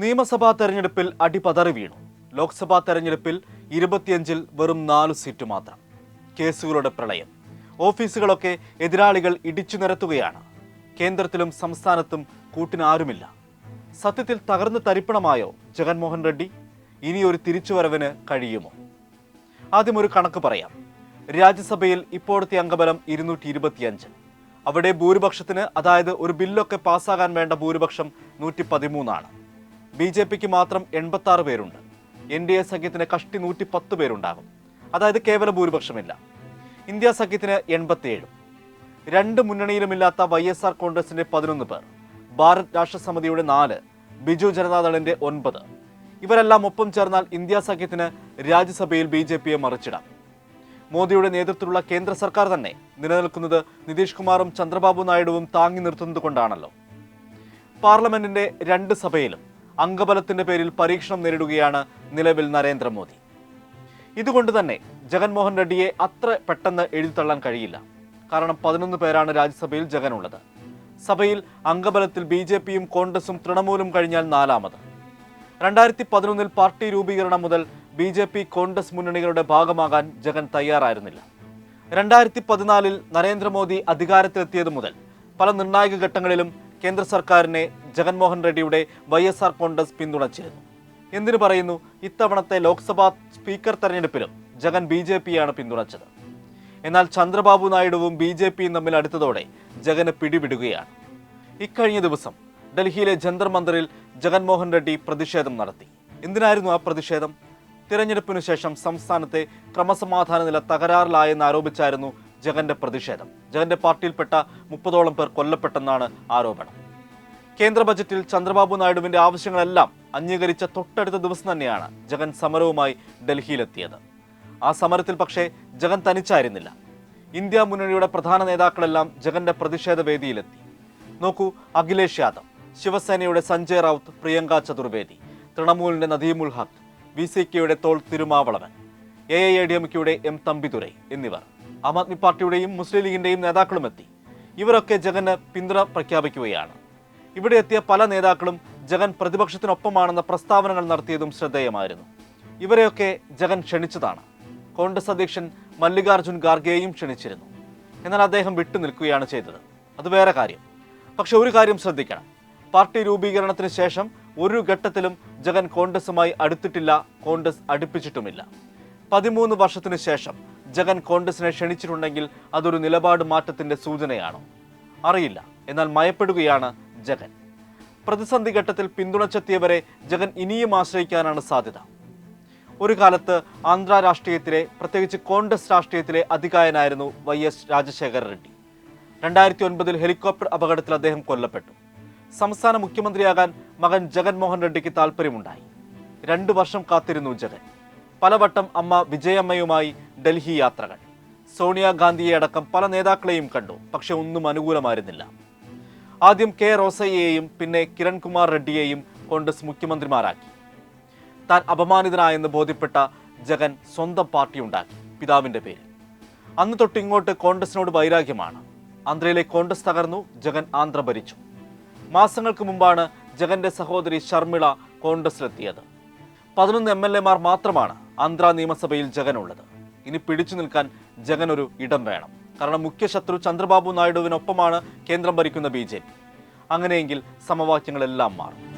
നിയമസഭാ തെരഞ്ഞെടുപ്പിൽ അടിപതറി വീണു. ലോക്സഭാ തെരഞ്ഞെടുപ്പിൽ ഇരുപത്തിയഞ്ചിൽ വെറും നാല് സീറ്റ് മാത്രം. കേസുകളുടെ പ്രളയം. ഓഫീസുകളൊക്കെ എതിരാളികൾ ഇടിച്ചു നിരത്തുകയാണ്. കേന്ദ്രത്തിലും സംസ്ഥാനത്തും കൂട്ടിനാരുമില്ല. സത്യത്തിൽ തകർന്നു തരിപ്പണമായോ ജഗൻമോഹൻ റെഡ്ഡി? ഇനിയൊരു തിരിച്ചുവരവിന് കഴിയുമോ? ആദ്യം ഒരു കണക്ക് പറയാം. രാജ്യസഭയിൽ ഇപ്പോഴത്തെ അംഗബലം ഇരുന്നൂറ്റി ഇരുപത്തിയഞ്ച് അവിടെ ഭൂരിപക്ഷത്തിന് അതായത് ഒരു ബില്ലൊക്കെ പാസ്സാകാൻ വേണ്ട ഭൂരിപക്ഷം നൂറ്റി പതിമൂന്നാണ് ബി ജെ പിക്ക് മാത്രം എൺപത്തി ആറ് പേരുണ്ട്. എൻ ഡി എ സഖ്യത്തിന് കഷ്ടി നൂറ്റി പത്ത് പേരുണ്ടാകും. അതായത് കേവല ഭൂരിപക്ഷമില്ല. ഇന്ത്യ സഖ്യത്തിന് എൺപത്തിയേഴും. രണ്ട് മുന്നണിയിലുമില്ലാത്ത വൈ എസ് ആർ കോൺഗ്രസിന്റെ പതിനൊന്ന് പേർ. ഭാരത് രാഷ്ട്രസമിതിയുടെ നാല്. ബിജു ജനതാദളിന്റെ ഒൻപത്. ഇവരെല്ലാം ഒപ്പം ചേർന്നാൽ ഇന്ത്യ സഖ്യത്തിന് രാജ്യസഭയിൽ ബി ജെ പിയെ മറിച്ചിടാം. മോദിയുടെ നേതൃത്വത്തിലുള്ള കേന്ദ്ര സർക്കാർ തന്നെ നിലനിൽക്കുന്നത് നിതീഷ് കുമാറും ചന്ദ്രബാബു നായിഡുവും താങ്ങി നിർത്തുന്നത് കൊണ്ടാണല്ലോ. പാർലമെന്റിന്റെ രണ്ട് സഭയിലും അംഗബലത്തിന്റെ പേരിൽ പരീക്ഷണം നേരിടുകയാണ് നിലവിൽ നരേന്ദ്രമോദി. ഇതുകൊണ്ട് തന്നെ ജഗൻമോഹൻ റെഡ്ഡിയെ അത്ര പെട്ടെന്ന് എഴുതിത്തള്ളാൻ കഴിയില്ല. കാരണം പതിനൊന്ന് പേരാണ് രാജ്യസഭയിൽ ജഗനുള്ളത്. സഭയിൽ അംഗബലത്തിൽ ബി ജെ പിയും കോൺഗ്രസും തൃണമൂലും കഴിഞ്ഞാൽ നാലാമത്. രണ്ടായിരത്തി പതിനൊന്നിൽ പാർട്ടി രൂപീകരണം മുതൽ ബി ജെ പി കോൺഗ്രസ് മുന്നണികളുടെ ഭാഗമാകാൻ ജഗൻ തയ്യാറായിരുന്നില്ല. രണ്ടായിരത്തി പതിനാലിൽ നരേന്ദ്രമോദി അധികാരത്തിലെത്തിയത് മുതൽ പല നിർണായക ഘട്ടങ്ങളിലും കേന്ദ്ര സർക്കാരിനെ ജഗൻമോഹൻ റെഡ്ഡിയുടെ വൈ എസ് ആർ കോൺഗ്രസ് പിന്തുണച്ചിരുന്നു. എന്തിനു പറയുന്നു? ഇത്തവണത്തെ ലോക്സഭാ സ്പീക്കർ തെരഞ്ഞെടുപ്പിലും ജഗൻ ബി ജെ പിയാണ് പിന്തുണച്ചത്. എന്നാൽ ചന്ദ്രബാബു നായിഡുവും ബി ജെ പിയും തമ്മിൽ അടുത്തതോടെ ജഗന് പിടിവിടുകയാണ്. ഇക്കഴിഞ്ഞ ദിവസം ഡൽഹിയിലെ ജന്തർ മന്ദറിൽ ജഗൻമോഹൻ റെഡ്ഡി പ്രതിഷേധം നടത്തി. എന്തിനായിരുന്നു ആ പ്രതിഷേധം? തിരഞ്ഞെടുപ്പിനു ശേഷം സംസ്ഥാനത്തെ ക്രമസമാധാന നില തകരാറിലായെന്ന് ആരോപിച്ചായിരുന്നു ജഗന്റെ പ്രതിഷേധം. ജഗന്റെ പാർട്ടിയിൽപ്പെട്ട മുപ്പതോളം പേർ കൊല്ലപ്പെട്ടെന്നാണ് ആരോപണം. കേന്ദ്ര ബജറ്റിൽ ചന്ദ്രബാബു നായിഡുവിന്റെ ആവശ്യങ്ങളെല്ലാം അംഗീകരിച്ച തൊട്ടടുത്ത ദിവസം തന്നെയാണ് ജഗൻ സമരവുമായി ഡൽഹിയിലെത്തിയത്. ആ സമരത്തിൽ പക്ഷേ ജഗൻ തനിച്ചായിരുന്നില്ല. ഇന്ത്യ മുന്നണിയുടെ പ്രധാന നേതാക്കളെല്ലാം ജഗന്റെ പ്രതിഷേധ വേദിയിലെത്തി. നോക്കൂ അഖിലേഷ് യാദവ് ശിവസേനയുടെ സഞ്ജയ് റൌത്ത് പ്രിയങ്ക ചതുർവേദി തൃണമൂലിന്റെ നദീമുൽ ഹക്ക് വി സി കെയുടെ Thol Thirumavalavan A I A D M കെയുടെ എം തമ്പിതുരൈ എന്നിവർ. ആം ആദ്മി പാർട്ടിയുടെയും മുസ്ലിം ലീഗിന്റെയും നേതാക്കളുമെത്തി. ഇവരൊക്കെ ജഗന് പിന്തുണ പ്രഖ്യാപിക്കുകയാണ്. ഇവിടെ എത്തിയ പല നേതാക്കളും ജഗൻ പ്രതിപക്ഷത്തിനൊപ്പമാണെന്ന പ്രസ്താവനകൾ നടത്തിയതും ശ്രദ്ധേയമായിരുന്നു. ഇവരെയൊക്കെ ജഗൻ ക്ഷണിച്ചതാണ്. കോൺഗ്രസ് അധ്യക്ഷൻ മല്ലികാർജുൻ ഖാർഗെയും ക്ഷണിച്ചിരുന്നു. എന്നാൽ അദ്ദേഹം വിട്ടുനിൽക്കുകയാണ് ചെയ്തത്. അത് വേറെ കാര്യം. പക്ഷെ ഒരു കാര്യം ശ്രദ്ധിക്കണം. പാർട്ടി രൂപീകരണത്തിന് ശേഷം ഒരു ഘട്ടത്തിലും ജഗൻ കോൺഗ്രസുമായി അടുത്തിട്ടില്ല കോൺഗ്രസ് അടുപ്പിച്ചിട്ടുമില്ല. പതിമൂന്ന് വർഷത്തിന് ശേഷം ജഗൻ കോൺഗ്രസിനെ ക്ഷണിച്ചിട്ടുണ്ടെങ്കിൽ അതൊരു നിലപാട് മാറ്റത്തിന്റെ സൂചനയാണോ? അറിയില്ല. എന്നാൽ മയപ്പെടുകയാണ് ജഗൻ. പ്രതിസന്ധി ഘട്ടത്തിൽ പിന്തുണച്ചെത്തിയവരെ ജഗൻ ഇനിയും ആശ്രയിക്കാനാണ് സാധ്യത. ഒരു കാലത്ത് ആന്ധ്ര രാഷ്ട്രീയത്തിലെ പ്രത്യേകിച്ച് കോൺഗ്രസ് രാഷ്ട്രീയത്തിലെ അധികായനായിരുന്നു വൈ എസ് രാജശേഖര റെഡ്ഡി. രണ്ടായിരത്തി ഒൻപതിൽ ഹെലികോപ്റ്റർ അപകടത്തിൽ അദ്ദേഹം കൊല്ലപ്പെട്ടു. സംസ്ഥാന മുഖ്യമന്ത്രിയാകാൻ മകൻ ജഗൻമോഹൻ റെഡ്ഡിക്ക് താല്പര്യമുണ്ടായി രണ്ടു വർഷം കാത്തിരുന്നു ജഗൻ. പലവട്ടം അമ്മ വിജയമ്മയുമായി ഡൽഹി യാത്രകൾ. സോണിയാഗാന്ധിയെ അടക്കം പല നേതാക്കളെയും കണ്ടു പക്ഷെ ഒന്നും അനുകൂലമായിരുന്നില്ല. ആദ്യം കെ റോസയ്യെയും പിന്നെ കിരൺകുമാർ റെഡ്ഡിയെയും കോൺഗ്രസ് മുഖ്യമന്ത്രിമാരാക്കി. താൻ അപമാനിതനായെന്ന് ബോധ്യപ്പെട്ട ജഗൻ സ്വന്തം പാർട്ടി ഉണ്ടാക്കി പിതാവിന്റെ പേരിൽ. അന്ന് തൊട്ട് ഇങ്ങോട്ട് കോൺഗ്രസിനോട് വൈരാഗ്യമാണ്. ആന്ധ്രയിലെ കോൺഗ്രസ് തകർന്നു ജഗൻ ആന്ധ്ര ഭരിച്ചു. മാസങ്ങൾക്ക് മുമ്പാണ് ജഗന്റെ സഹോദരി ശർമിള കോൺഗ്രസിലെത്തിയത്. പതിനൊന്ന് എം എൽ എമാർ മാത്രമാണ് ആന്ധ്ര നിയമസഭയിൽ ജഗൻ ഉള്ളത് ഇനി പിടിച്ചു നിൽക്കാൻ ജഗൻ ഒരു ഇടം വേണം. കാരണം മുഖ്യശത്രു ചന്ദ്രബാബു നായിഡുവിനൊപ്പമാണ് കേന്ദ്രം ഭരിക്കുന്ന ബി ജെ പി. അങ്ങനെയെങ്കിൽ സമവാക്യങ്ങളെല്ലാം മാറും.